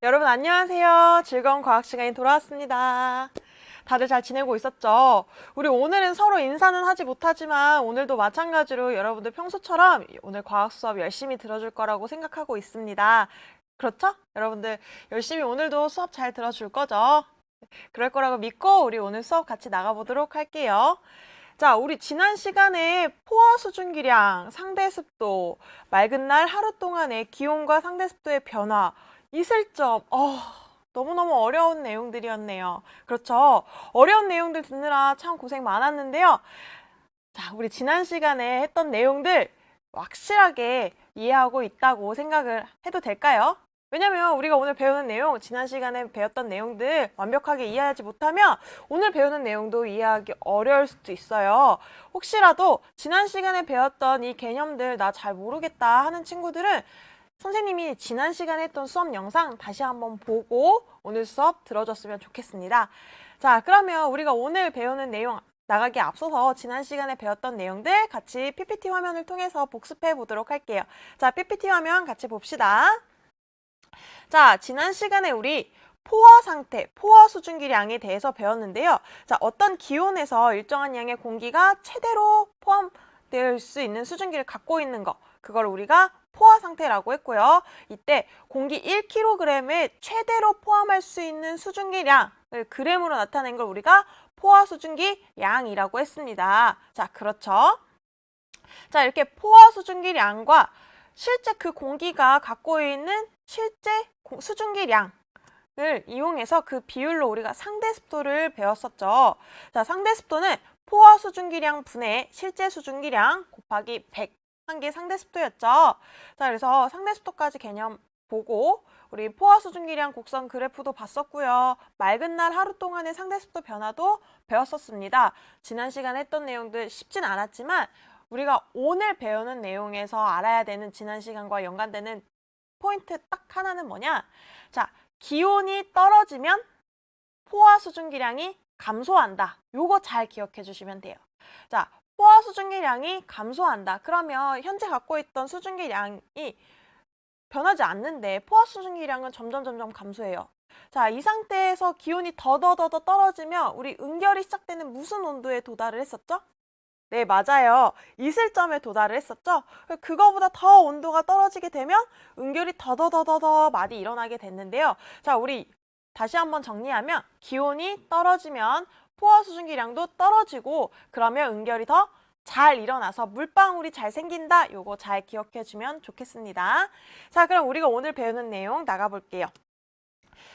여러분 안녕하세요. 즐거운 과학 시간이 돌아왔습니다. 다들 잘 지내고 있었죠? 우리 오늘은 서로 인사는 하지 못하지만 오늘도 마찬가지로 여러분들 평소처럼 오늘 과학 수업 열심히 들어줄 거라고 생각하고 있습니다. 그렇죠? 여러분들 열심히 오늘도 수업 잘 들어줄 거죠? 그럴 거라고 믿고 우리 오늘 수업 같이 나가보도록 할게요. 자, 우리 지난 시간에 포화 수증기량, 상대 습도, 맑은 날 하루 동안의 기온과 상대 습도의 변화, 이슬점, 어, 너무너무 어려운 내용들이었네요. 그렇죠. 어려운 내용들 듣느라 참 고생 많았는데요. 자, 우리 지난 시간에 했던 내용들 확실하게 이해하고 있다고 생각을 해도 될까요? 왜냐면 우리가 오늘 배우는 내용, 지난 시간에 배웠던 내용들 완벽하게 이해하지 못하면 오늘 배우는 내용도 이해하기 어려울 수도 있어요. 혹시라도 지난 시간에 배웠던 이 개념들 나 잘 모르겠다 하는 친구들은 선생님이 지난 시간에 했던 수업 영상 다시 한번 보고 오늘 수업 들어줬으면 좋겠습니다. 자, 그러면 우리가 오늘 배우는 내용 나가기 앞서서 지난 시간에 배웠던 내용들 같이 PPT 화면을 통해서 복습해 보도록 할게요. 자, PPT 화면 같이 봅시다. 자, 지난 시간에 우리 포화 상태, 포화 수증기량에 대해서 배웠는데요. 자, 어떤 기온에서 일정한 양의 공기가 최대로 포함될 수 있는 수증기를 갖고 있는 거, 그걸 우리가 포화 상태라고 했고요. 이때 공기 1kg에 최대로 포함할 수 있는 수증기량을 그램으로 나타낸 걸 우리가 포화 수증기 양이라고 했습니다. 자, 그렇죠. 자, 이렇게 포화 수증기량과 실제 그 공기가 갖고 있는 실제 고- 수증기량 을 이용해서 그 비율로 우리가 상대 습도를 배웠었죠. 자, 상대 습도는 포화 수증기량 분의 실제 수증기량 곱하기 100 한게 상대 습도였죠. 자, 그래서 상대 습도까지 개념 보고 우리 포화 수증기량 곡선 그래프도 봤었고요. 맑은 날 하루 동안의 상대 습도 변화도 배웠었습니다. 지난 시간에 했던 내용들 쉽진 않았지만 우리가 오늘 배우는 내용에서 알아야 되는 지난 시간과 연관되는 포인트 딱 하나는 뭐냐? 자, 기온이 떨어지면 포화 수증기량이 감소한다. 요거 잘 기억해 주시면 돼요. 자, 포화 수증기량이 감소한다. 그러면 현재 갖고 있던 수증기량이 변하지 않는데 포화 수증기량은 점점 점점 감소해요. 자, 이 상태에서 기온이 더더더더 떨어지면 우리 응결이 시작되는 무슨 온도에 도달을 했었죠? 네, 맞아요. 이슬점에 도달을 했었죠? 그거보다 더 온도가 떨어지게 되면 응결이 더더더더더 많이 일어나게 됐는데요. 자, 우리 다시 한번 정리하면 기온이 떨어지면 포화 수증기량도 떨어지고 그러면 응결이 더 잘 일어나서 물방울이 잘 생긴다. 요거 잘 기억해 주면 좋겠습니다. 자, 그럼 우리가 오늘 배우는 내용 나가볼게요.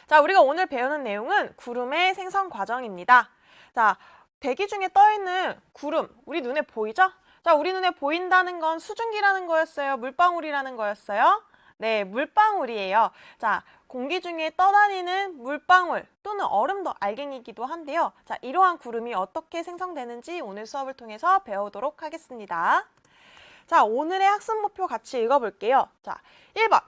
자, 우리가 오늘 배우는 내용은 구름의 생성 과정입니다. 자, 대기 중에 떠 있는 구름, 우리 눈에 보이죠? 자, 우리 눈에 보인다는 건 수증기라는 거였어요? 물방울이라는 거였어요? 네, 물방울이에요. 자, 공기 중에 떠다니는 물방울 또는 얼음도 알갱이기도 한데요. 자, 이러한 구름이 어떻게 생성되는지 오늘 수업을 통해서 배우도록 하겠습니다. 자, 오늘의 학습 목표 같이 읽어볼게요. 자, 1번.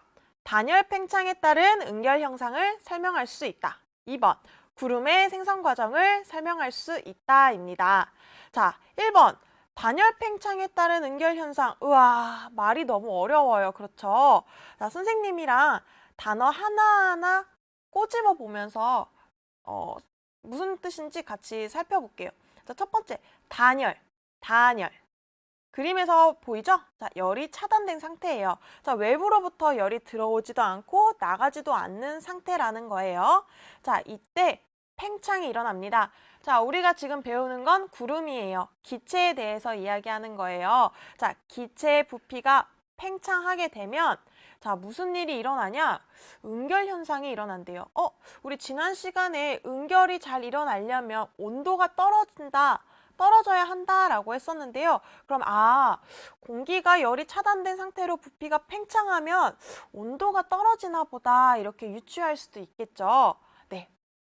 단열 팽창에 따른 응결 형상을 설명할 수 있다. 2번. 구름의 생성 과정을 설명할 수 있다입니다. 자, 1번. 단열 팽창에 따른 응결 현상. 우와, 말이 너무 어려워요. 그렇죠? 자, 선생님이랑 단어 하나하나 꼬집어 보면서 어, 무슨 뜻인지 같이 살펴볼게요. 자, 첫 번째, 단열. 단열. 그림에서 보이죠? 자, 열이 차단된 상태예요. 자, 외부로부터 열이 들어오지도 않고 나가지도 않는 상태라는 거예요. 자, 이때 팽창이 일어납니다. 자, 우리가 지금 배우는 건 구름이에요. 기체에 대해서 이야기하는 거예요. 자, 기체의 부피가 팽창하게 되면 자, 무슨 일이 일어나냐? 응결 현상이 일어난대요. 어, 우리 지난 시간에 응결이 잘 일어나려면 온도가 떨어진다. 떨어져야 한다라고 했었는데요. 그럼 아, 공기가 열이 차단된 상태로 부피가 팽창하면 온도가 떨어지나 보다 이렇게 유추할 수도 있겠죠.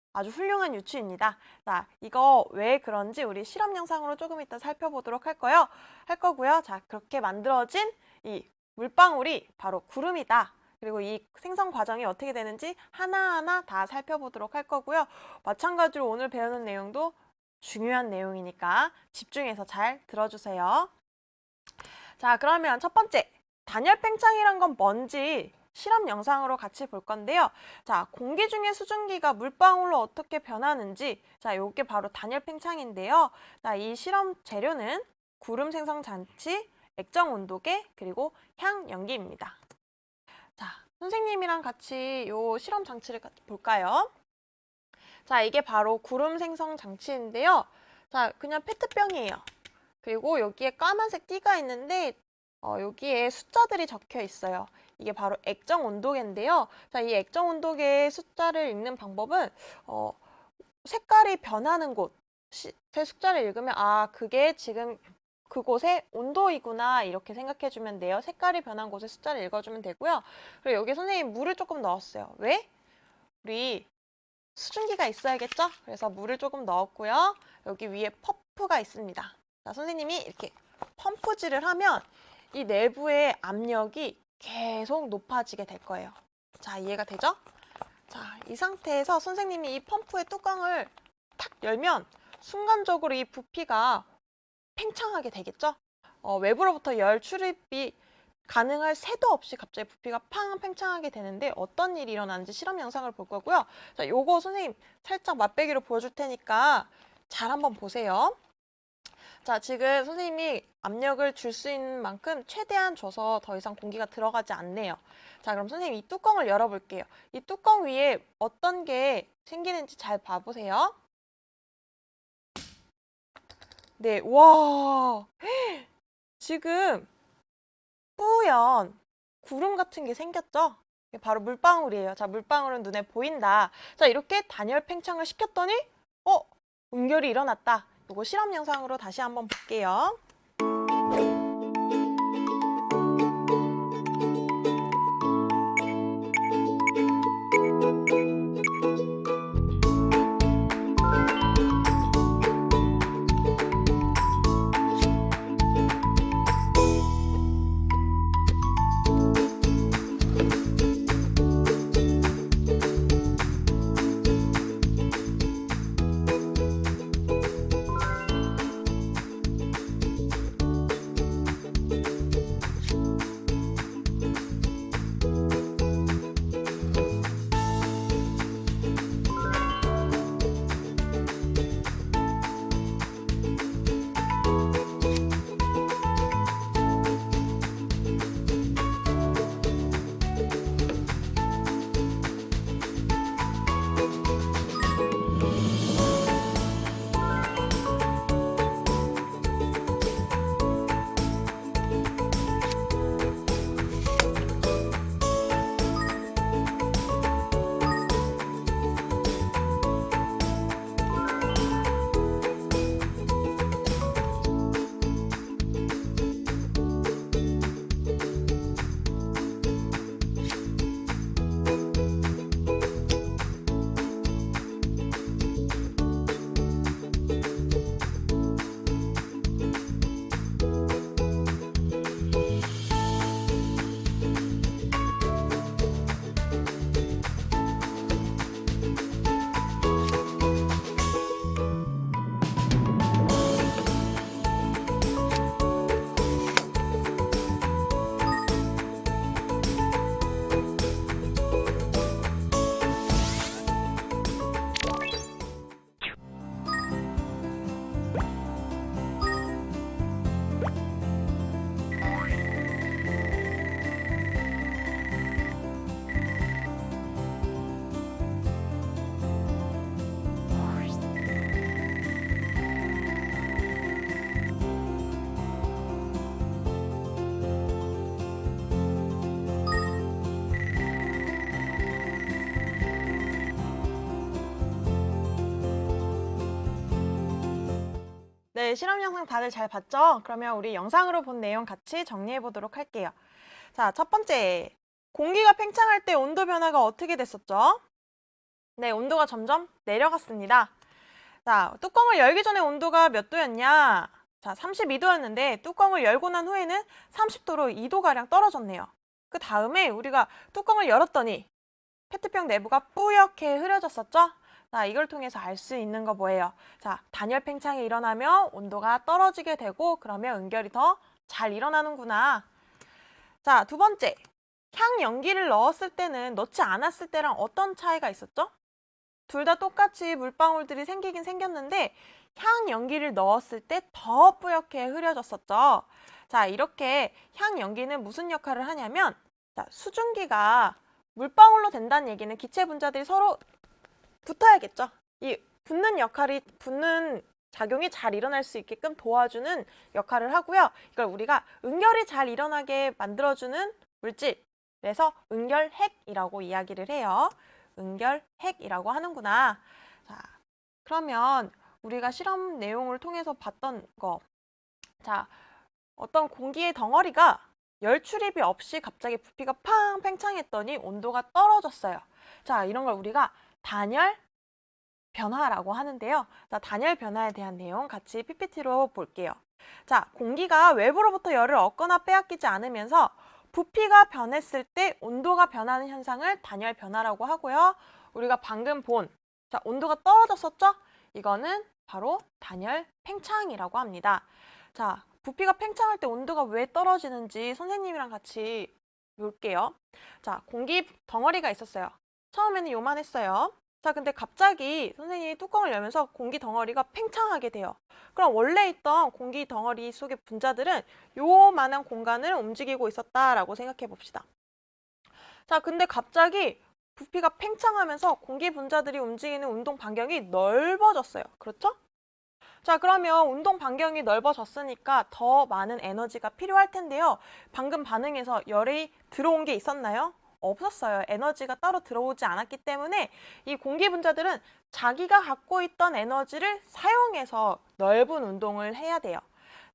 네. 아주 훌륭한 유추입니다. 자, 이거 왜 그런지 우리 실험 영상으로 조금 이따 살펴보도록 할 거요. 할 거고요. 자, 그렇게 만들어진 이 물방울이 바로 구름이다. 그리고 이 생성 과정이 어떻게 되는지 하나하나 다 살펴보도록 할 거고요. 마찬가지로 오늘 배우는 내용도 중요한 내용이니까 집중해서 잘 들어주세요. 자, 그러면 첫 번째, 단열 팽창이란 건 뭔지 실험 영상으로 같이 볼 건데요. 자, 공기 중에 수증기가 물방울로 어떻게 변하는지, 자, 요게 바로 단열 팽창인데요. 자, 이 실험 재료는 구름 생성 장치, 액정 온도계, 그리고 향 연기입니다. 자, 선생님이랑 같이 요 실험 장치를 볼까요? 자, 이게 바로 구름 생성 장치인데요. 자, 그냥 페트병이에요. 그리고 여기에 까만색 띠가 있는데 어, 여기에 숫자들이 적혀 있어요. 이게 바로 액정 온도계인데요. 자, 이 액정 온도계의 숫자를 읽는 방법은 어, 색깔이 변하는 곳의 숫자를 읽으면 아, 그게 지금 그곳의 온도이구나 이렇게 생각해 주면 돼요. 색깔이 변한 곳의 숫자를 읽어주면 되고요. 그리고 여기 선생님 물을 조금 넣었어요. 왜? 우리 수증기가 있어야겠죠? 그래서 물을 조금 넣었고요. 여기 위에 퍼프가 있습니다. 자, 선생님이 이렇게 펌프질을 하면 이 내부의 압력이 계속 높아지게 될 거예요. 자, 이해가 되죠? 자, 이 상태에서 선생님이 이 펌프의 뚜껑을 탁 열면 순간적으로 이 부피가 팽창하게 되겠죠? 어, 외부로부터 열 출입이 가능할 새도 없이 갑자기 부피가 팡 팽창하게 되는데 어떤 일이 일어나는지 실험 영상을 볼 거고요. 자, 요거 선생님 살짝 맛배기로 보여줄 테니까 잘 한번 보세요. 자, 지금 선생님이 압력을 줄 수 있는 만큼 최대한 줘서 더 이상 공기가 들어가지 않네요. 자, 그럼 선생님 이 뚜껑을 열어볼게요. 이 뚜껑 위에 어떤 게 생기는지 잘 봐보세요. 네, 와, 지금 뿌연 구름 같은 게 생겼죠? 바로 물방울이에요. 자, 물방울은 눈에 보인다. 자, 이렇게 단열 팽창을 시켰더니, 어, 응결이 일어났다. 이거 실험 영상으로 다시 한번 볼게요. 네, 실험 영상 다들 잘 봤죠? 그러면 우리 영상으로 본 내용 같이 정리해 보도록 할게요. 자, 첫 번째. 공기가 팽창할 때 온도 변화가 어떻게 됐었죠? 네, 온도가 점점 내려갔습니다. 자, 뚜껑을 열기 전에 온도가 몇 도였냐? 자, 32도였는데 뚜껑을 열고 난 후에는 30도로 2도가량 떨어졌네요. 그 다음에 우리가 뚜껑을 열었더니 페트병 내부가 뿌옇게 흐려졌었죠? 자, 이걸 통해서 알 수 있는 거 뭐예요? 자, 단열 팽창이 일어나면 온도가 떨어지게 되고 그러면 응결이 더 잘 일어나는구나. 자, 두 번째. 향 연기를 넣었을 때는 넣지 않았을 때랑 어떤 차이가 있었죠? 둘 다 똑같이 물방울들이 생기긴 생겼는데 향 연기를 넣었을 때 더 뿌옇게 흐려졌었죠. 자, 이렇게 향 연기는 무슨 역할을 하냐면 자, 수증기가 물방울로 된다는 얘기는 기체 분자들이 서로 붙어야겠죠. 이 붙는 역할이 붙는 작용이 잘 일어날 수 있게끔 도와주는 역할을 하고요. 이걸 우리가 응결이 잘 일어나게 만들어주는 물질. 그래서 응결핵이라고 이야기를 해요. 응결핵이라고 하는구나. 자, 그러면 우리가 실험 내용을 통해서 봤던 거. 자, 어떤 공기의 덩어리가 열 출입이 없이 갑자기 부피가 팡 팽창했더니 온도가 떨어졌어요. 자, 이런 걸 우리가 단열 변화라고 하는데요. 자, 단열 변화에 대한 내용 같이 PPT로 볼게요. 자, 공기가 외부로부터 열을 얻거나 빼앗기지 않으면서 부피가 변했을 때 온도가 변하는 현상을 단열 변화라고 하고요. 우리가 방금 본 자, 온도가 떨어졌었죠? 이거는 바로 단열 팽창이라고 합니다. 자, 부피가 팽창할 때 온도가 왜 떨어지는지 선생님이랑 같이 볼게요. 자, 공기 덩어리가 있었어요. 처음에는 요만했어요. 자, 근데 갑자기 선생님이 뚜껑을 열면서 공기 덩어리가 팽창하게 돼요. 그럼 원래 있던 공기 덩어리 속의 분자들은 요만한 공간을 움직이고 있었다라고 생각해 봅시다. 자, 근데 갑자기 부피가 팽창하면서 공기 분자들이 움직이는 운동 반경이 넓어졌어요. 그렇죠? 자, 그러면 운동 반경이 넓어졌으니까 더 많은 에너지가 필요할 텐데요. 방금 반응에서 열이 들어온 게 있었나요? 없었어요. 에너지가 따로 들어오지 않았기 때문에 이 공기 분자들은 자기가 갖고 있던 에너지를 사용해서 넓은 운동을 해야 돼요.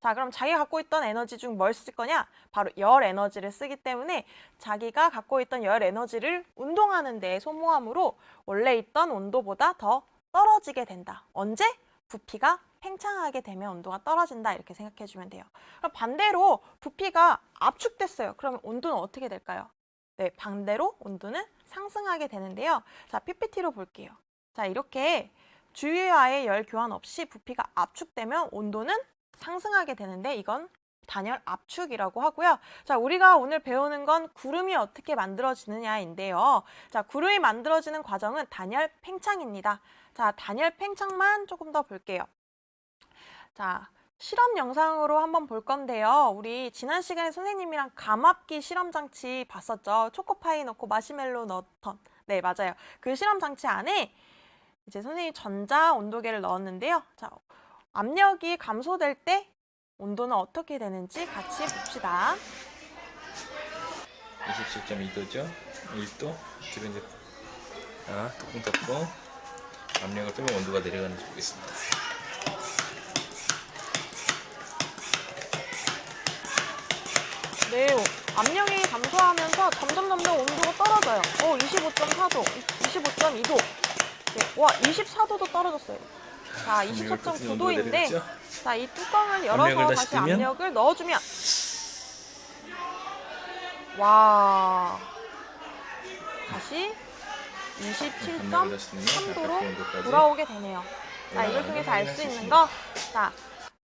자, 그럼 자기가 갖고 있던 에너지 중 뭘 쓸 거냐? 바로 열 에너지를 쓰기 때문에 자기가 갖고 있던 열 에너지를 운동하는 데 소모함으로 원래 있던 온도보다 더 떨어지게 된다. 언제? 부피가 팽창하게 되면 온도가 떨어진다 이렇게 생각해 주면 돼요. 그럼 반대로 부피가 압축됐어요. 그러면 온도는 어떻게 될까요? 네, 반대로 온도는 상승하게 되는데요. 자, PPT로 볼게요. 자, 이렇게 주위와의 열 교환 없이 부피가 압축되면 온도는 상승하게 되는데 이건 단열 압축이라고 하고요. 자, 우리가 오늘 배우는 건 구름이 어떻게 만들어지느냐인데요. 자, 구름이 만들어지는 과정은 단열 팽창입니다. 자, 단열 팽창만 조금 더 볼게요. 자, 실험 영상으로 한번 볼 건데요. 우리 지난 시간에 선생님이랑 감압기 실험 장치 봤었죠. 초코파이 넣고 마시멜로 넣었던. 네, 맞아요. 그 실험 장치 안에 이제 선생님이 전자 온도계를 넣었는데요. 자, 압력이 감소될 때 온도는 어떻게 되는지 같이 봅시다. 27.2도죠? 1도? 뒤로 이제 아, 뚜껑 덮고 압력을 빼면 온도가 내려가는지 보겠습니다. 네, 압력이 감소하면서 점점 점점 온도가 떨어져요. 어, 25.4도, 25.2도. 네, 와, 24도도 떨어졌어요. 자, 압력을 뺐더니 온도가 24.9도인데, 내려갔죠? 자, 이 뚜껑을 열어서 다시 다시? 압력을 넣어주면, 와, 다시 압력을 다시 넣으면 27.3도로 바깥 온도까지 돌아오게 되네요. 자, 이걸 올라가는 통해서 걸알수수 있는. 거, 자,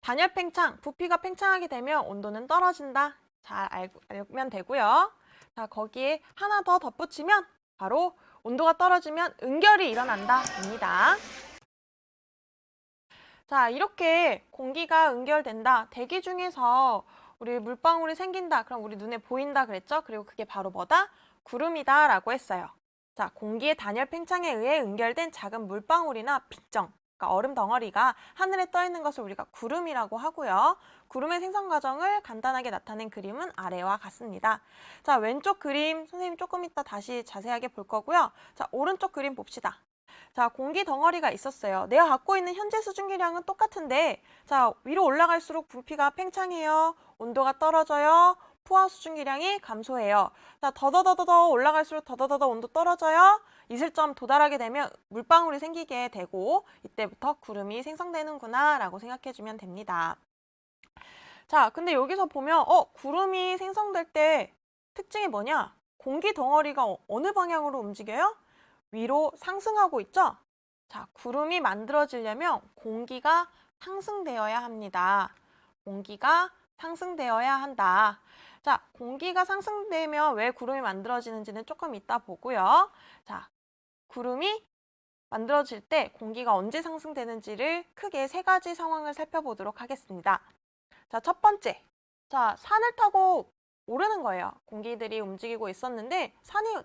단열 팽창, 부피가 팽창하게 되면 온도는 떨어진다. 잘 알면 되고요. 자, 거기에 하나 더 덧붙이면 바로 온도가 떨어지면 응결이 일어난다입니다. 자, 이렇게 공기가 응결된다. 대기 중에서 우리 물방울이 생긴다. 그럼 우리 눈에 보인다 그랬죠? 그리고 그게 바로 뭐다? 구름이다 라고 했어요. 자, 공기의 단열 팽창에 의해 응결된 작은 물방울이나 빗정, 그러니까 얼음 덩어리가 하늘에 떠 있는 것을 우리가 구름이라고 하고요. 구름의 생성 과정을 간단하게 나타낸 그림은 아래와 같습니다. 자, 왼쪽 그림 선생님 조금 이따 다시 자세하게 볼 거고요. 자, 오른쪽 그림 봅시다. 자, 공기 덩어리가 있었어요. 내가 갖고 있는 현재 수증기량은 똑같은데, 자, 위로 올라갈수록 부피가 팽창해요. 온도가 떨어져요. 포화 수증기량이 감소해요. 자, 더더더더더 올라갈수록 더더더더 온도 떨어져요. 이슬점 도달하게 되면 물방울이 생기게 되고, 이때부터 구름이 생성되는구나 라고 생각해주면 됩니다. 자, 근데 여기서 보면, 어, 구름이 생성될 때 특징이 뭐냐? 공기 덩어리가 어- 어느 방향으로 움직여요? 위로 상승하고 있죠? 자, 구름이 만들어지려면 공기가 상승되어야 합니다. 공기가 상승되어야 한다. 자, 공기가 상승되면 왜 구름이 만들어지는지는 조금 이따 보고요. 자, 구름이 만들어질 때 공기가 언제 상승되는지를 크게 세 가지 상황을 살펴보도록 하겠습니다. 자, 첫 번째. 자, 산을 타고 오르는 거예요. 공기들이 움직이고 있었는데 산이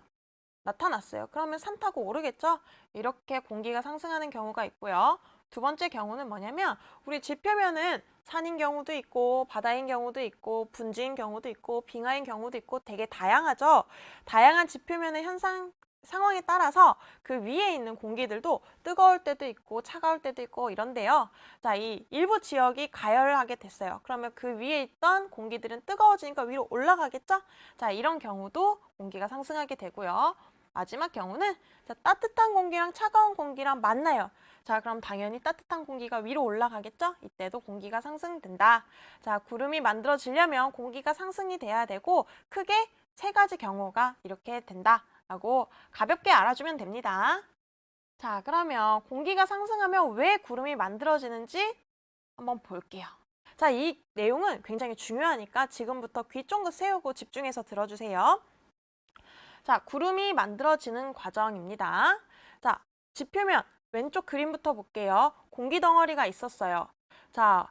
나타났어요. 그러면 산 타고 오르겠죠? 이렇게 공기가 상승하는 경우가 있고요. 두 번째 경우는 뭐냐면 우리 지표면은 산인 경우도 있고 바다인 경우도 있고 분지인 경우도 있고 빙하인 경우도 있고 되게 다양하죠. 다양한 지표면의 현상 상황에 따라서 그 위에 있는 공기들도 뜨거울 때도 있고 차가울 때도 있고 이런데요. 자, 이 일부 지역이 가열하게 됐어요. 그러면 그 위에 있던 공기들은 뜨거워지니까 위로 올라가겠죠? 자, 이런 경우도 공기가 상승하게 되고요. 마지막 경우는 자, 따뜻한 공기랑 차가운 공기랑 만나요. 자, 그럼 당연히 따뜻한 공기가 위로 올라가겠죠? 이때도 공기가 상승된다. 자, 구름이 만들어지려면 공기가 상승이 돼야 되고 크게 세 가지 경우가 이렇게 된다 라고 가볍게 알아주면 됩니다. 자, 그러면 공기가 상승하면 왜 구름이 만들어지는지 한번 볼게요. 자, 이 내용은 굉장히 중요하니까 지금부터 귀 쫑긋 세우고 집중해서 들어주세요. 자, 구름이 만들어지는 과정입니다. 자, 지표면 왼쪽 그림부터 볼게요. 공기 덩어리가 있었어요. 자,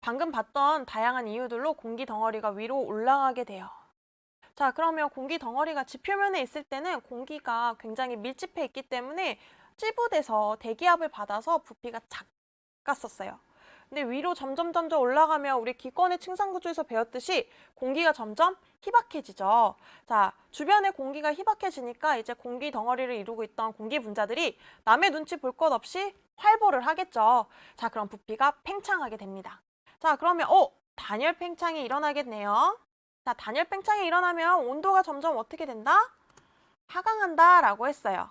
방금 봤던 다양한 이유들로 공기 덩어리가 위로 올라가게 돼요. 자, 그러면 공기 덩어리가 지표면에 있을 때는 공기가 굉장히 밀집해 있기 때문에 찌부돼서 대기압을 받아서 부피가 작았었어요. 근데 위로 점점 점점 올라가면 우리 기권의 층상구조에서 배웠듯이 공기가 점점 희박해지죠. 자, 주변에 공기가 희박해지니까 이제 공기 덩어리를 이루고 있던 공기 분자들이 남의 눈치 볼 것 없이 활보를 하겠죠. 자, 그럼 부피가 팽창하게 됩니다. 자, 그러면 어, 단열 팽창이 일어나겠네요. 자, 단열 팽창이 일어나면 온도가 점점 어떻게 된다? 하강한다 라고 했어요.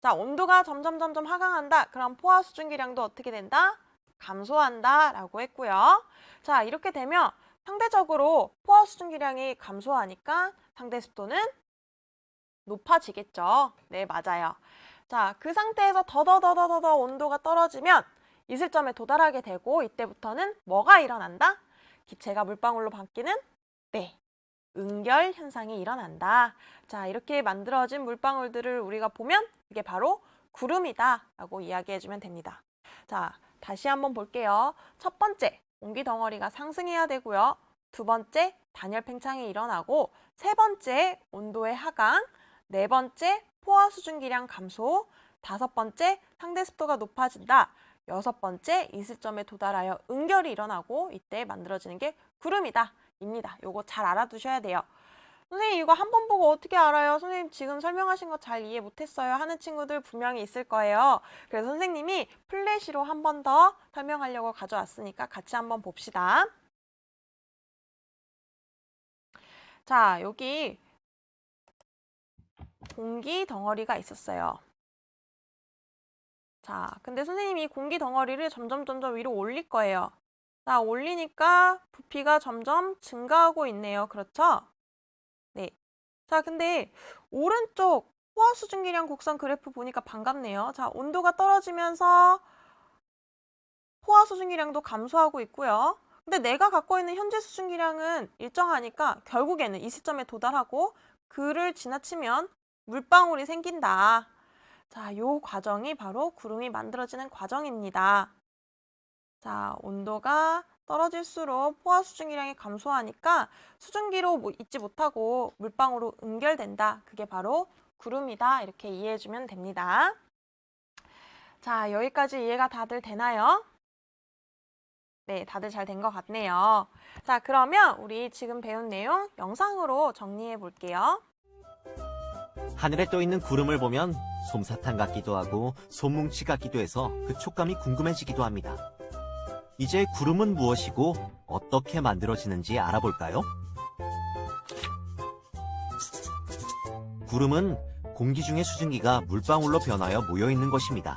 자, 온도가 점점 점점 하강한다. 그럼 포화 수증기량도 어떻게 된다? 감소한다 라고 했고요. 자, 이렇게 되면 상대적으로 포화 수증기량이 감소하니까 상대 습도는 높아지겠죠. 네, 맞아요. 자, 그 상태에서 더더더더더 온도가 떨어지면 이슬점에 도달하게 되고 이때부터는 뭐가 일어난다? 기체가 물방울로 바뀌는 네, 응결 현상이 일어난다. 자, 이렇게 만들어진 물방울들을 우리가 보면 이게 바로 구름이다 라고 이야기해주면 됩니다. 자, 다시 한번 볼게요. 첫 번째, 공기 덩어리가 상승해야 되고요. 두 번째, 단열 팽창이 일어나고 세 번째, 온도의 하강 네 번째, 포화 수증기량 감소 다섯 번째, 상대 습도가 높아진다. 여섯 번째, 이슬점에 도달하여 응결이 일어나고 이때 만들어지는 게 구름이다. 입니다. 요거 잘 알아두셔야 돼요. 선생님 이거 한 번 보고 어떻게 알아요? 선생님 지금 설명하신 거 잘 이해 못했어요 하는 친구들 분명히 있을 거예요. 그래서 선생님이 플래시로 한 번 더 설명하려고 가져왔으니까 같이 한번 봅시다. 자, 여기 공기 덩어리가 있었어요. 자, 근데 선생님이 공기 덩어리를 점점 점점 위로 올릴 거예요. 자, 올리니까 부피가 점점 증가하고 있네요. 그렇죠? 네. 자, 근데 오른쪽 포화 수증기량 곡선 그래프 보니까 반갑네요. 자, 온도가 떨어지면서 포화 수증기량도 감소하고 있고요. 근데 내가 갖고 있는 현재 수증기량은 일정하니까 결국에는 이 시점에 도달하고 그를 지나치면 물방울이 생긴다. 자, 요 과정이 바로 구름이 만들어지는 과정입니다. 자, 온도가 떨어질수록 포화 수증기량이 감소하니까 수증기로 뭐 있지 못하고 물방울로 응결된다. 그게 바로 구름이다. 이렇게 이해해주면 됩니다. 자, 여기까지 이해가 다들 되나요? 네, 다들 잘 된 것 같네요. 자, 그러면 우리 지금 배운 내용 영상으로 정리해 볼게요. 하늘에 떠 있는 구름을 보면 솜사탕 같기도 하고 솜뭉치 같기도 해서 그 촉감이 궁금해지기도 합니다. 이제 구름은 무엇이고 어떻게 만들어지는지 알아볼까요? 구름은 공기 중의 수증기가 물방울로 변하여 모여 있는 것입니다.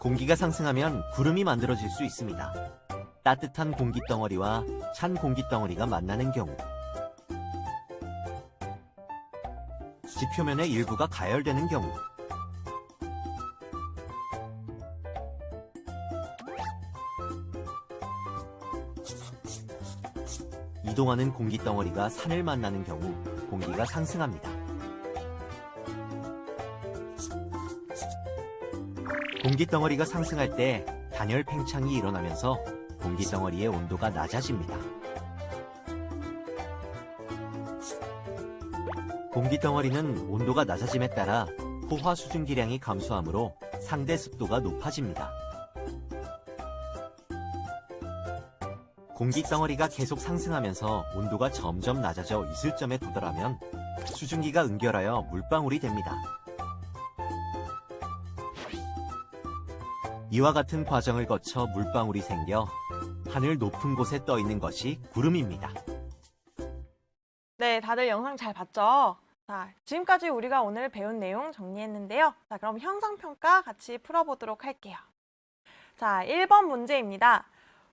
공기가 상승하면 구름이 만들어질 수 있습니다. 따뜻한 공기 덩어리와 찬 공기 덩어리가 만나는 경우 지표면의 일부가 가열되는 경우 이동하는 공기 덩어리가 산을 만나는 경우 공기가 상승합니다. 공기 덩어리가 상승할 때 단열 팽창이 일어나면서 공기 덩어리의 온도가 낮아집니다. 공기 덩어리는 온도가 낮아짐에 따라 포화 수증기량이 감소하므로 상대 습도가 높아집니다. 공기 덩어리가 계속 상승하면서 온도가 점점 낮아져 이슬점에 도달하면 수증기가 응결하여 물방울이 됩니다. 이와 같은 과정을 거쳐 물방울이 생겨 하늘 높은 곳에 떠 있는 것이 구름입니다. 네, 다들 영상 잘 봤죠? 자, 지금까지 우리가 오늘 배운 내용 정리했는데요. 자, 그럼 형상평가 같이 풀어보도록 할게요. 자, 1번 문제입니다.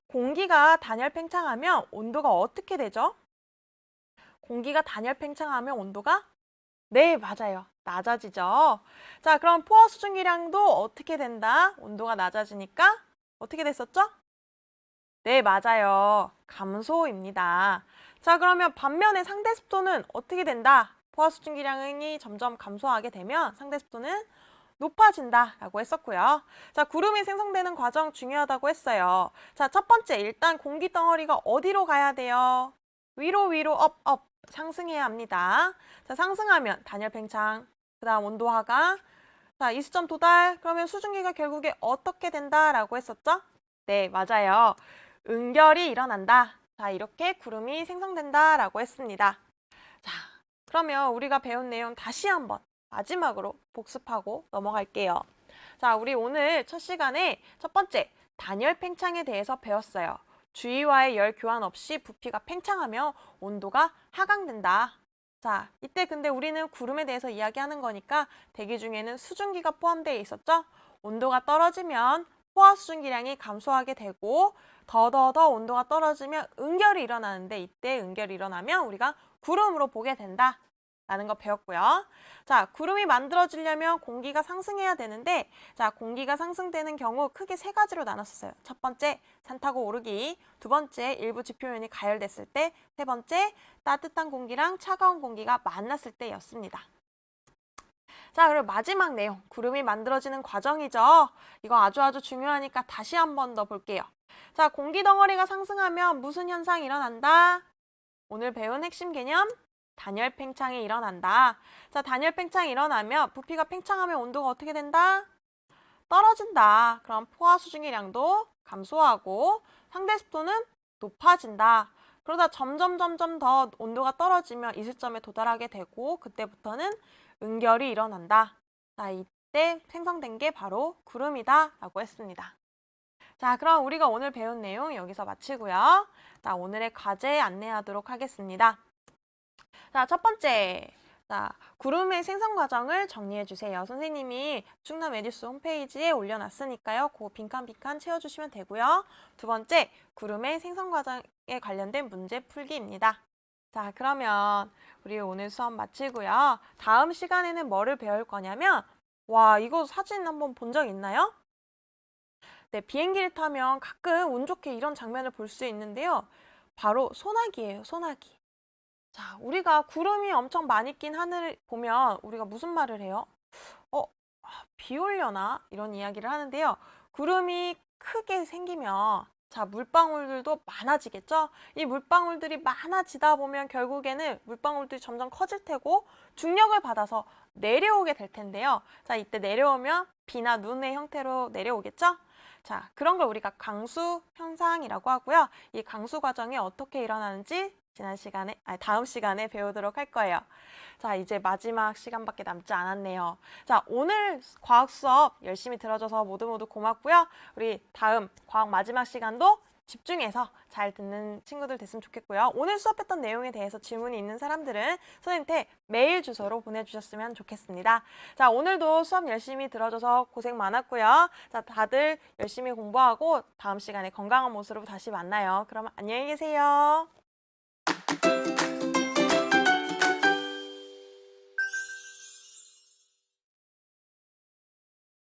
공기가 단열 팽창하면 온도가 어떻게 되죠? 공기가 단열 팽창하면 온도가? 네, 맞아요. 낮아지죠. 자, 그럼 포화 수증기량도 어떻게 된다? 온도가 낮아지니까 어떻게 됐었죠? 네, 맞아요. 감소입니다. 자, 그러면 반면에 상대 습도는 어떻게 된다? 포화 수증기량이 점점 감소하게 되면 상대 습도는 높아진다라고 했었고요. 자, 구름이 생성되는 과정 중요하다고 했어요. 자, 첫 번째, 일단 공기 덩어리가 어디로 가야 돼요? 위로, 위로, 업, 업. 상승해야 합니다. 자, 상승하면 단열 팽창, 그 다음 온도 하강, 자, 이수점 도달, 그러면 수증기가 결국에 어떻게 된다라고 했었죠? 네, 맞아요. 응결이 일어난다. 자, 이렇게 구름이 생성된다라고 했습니다. 자, 그러면 우리가 배운 내용 다시 한번 마지막으로 복습하고 넘어갈게요. 자, 우리 오늘 첫 시간에 첫 번째 단열 팽창에 대해서 배웠어요. 주위와의 열 교환 없이 부피가 팽창하며 온도가 하강된다. 자, 이때 근데 우리는 구름에 대해서 이야기하는 거니까 대기 중에는 수증기가 포함되어 있었죠? 온도가 떨어지면 포화 수증기량이 감소하게 되고 더더더 온도가 떨어지면 응결이 일어나는데 이때 응결이 일어나면 우리가 구름으로 보게 된다. 라는 거 배웠고요. 자, 구름이 만들어지려면 공기가 상승해야 되는데, 자, 공기가 상승되는 경우 크게 세 가지로 나눴었어요. 첫 번째, 산타고 오르기. 두 번째, 일부 지표면이 가열됐을 때. 세 번째, 따뜻한 공기랑 차가운 공기가 만났을 때였습니다. 자, 그리고 마지막 내용. 구름이 만들어지는 과정이죠. 이거 아주 아주 중요하니까 다시 한 번 더 볼게요. 자, 공기 덩어리가 상승하면 무슨 현상이 일어난다? 오늘 배운 핵심 개념 단열 팽창이 일어난다. 자, 단열 팽창이 일어나면 부피가 팽창하면 온도가 어떻게 된다? 떨어진다. 그럼 포화 수증기량도 감소하고 상대 습도는 높아진다. 그러다 점점 점점 더 온도가 떨어지면 이슬점에 도달하게 되고 그때부터는 응결이 일어난다. 자, 이때 생성된 게 바로 구름이다 라고 했습니다. 자, 그럼 우리가 오늘 배운 내용 여기서 마치고요. 자, 오늘의 과제 안내하도록 하겠습니다. 자, 첫 번째. 자, 구름의 생성 과정을 정리해 주세요. 선생님이 충남 에듀스 홈페이지에 올려놨으니까요. 그 빈칸빈칸 채워주시면 되고요. 두 번째, 구름의 생성 과정에 관련된 문제 풀기입니다. 자, 그러면 우리 오늘 수업 마치고요. 다음 시간에는 뭐를 배울 거냐면, 와, 이거 사진 한번 본 적 있나요? 네, 비행기를 타면 가끔 운 좋게 이런 장면을 볼 수 있는데요. 바로 소나기예요, 소나기. 자, 우리가 구름이 엄청 많이 낀 하늘을 보면 우리가 무슨 말을 해요? 어, 아, 비 올려나? 이런 이야기를 하는데요. 구름이 크게 생기면 자, 물방울들도 많아지겠죠? 이 물방울들이 많아지다 보면 결국에는 물방울들이 점점 커질 테고 중력을 받아서 내려오게 될 텐데요. 자, 이때 내려오면 비나 눈의 형태로 내려오겠죠? 자, 그런 걸 우리가 강수 현상이라고 하고요. 이 강수 과정이 어떻게 일어나는지 지난 시간에, 아니, 다음 시간에 배우도록 할 거예요. 자, 이제 마지막 시간밖에 남지 않았네요. 자, 오늘 과학 수업 열심히 들어줘서 모두 모두 고맙고요. 우리 다음 과학 마지막 시간도 집중해서 잘 듣는 친구들 됐으면 좋겠고요. 오늘 수업했던 내용에 대해서 질문이 있는 사람들은 선생님한테 메일 주소로 보내주셨으면 좋겠습니다. 자, 오늘도 수업 열심히 들어줘서 고생 많았고요. 자, 다들 열심히 공부하고 다음 시간에 건강한 모습으로 다시 만나요. 그럼 안녕히 계세요.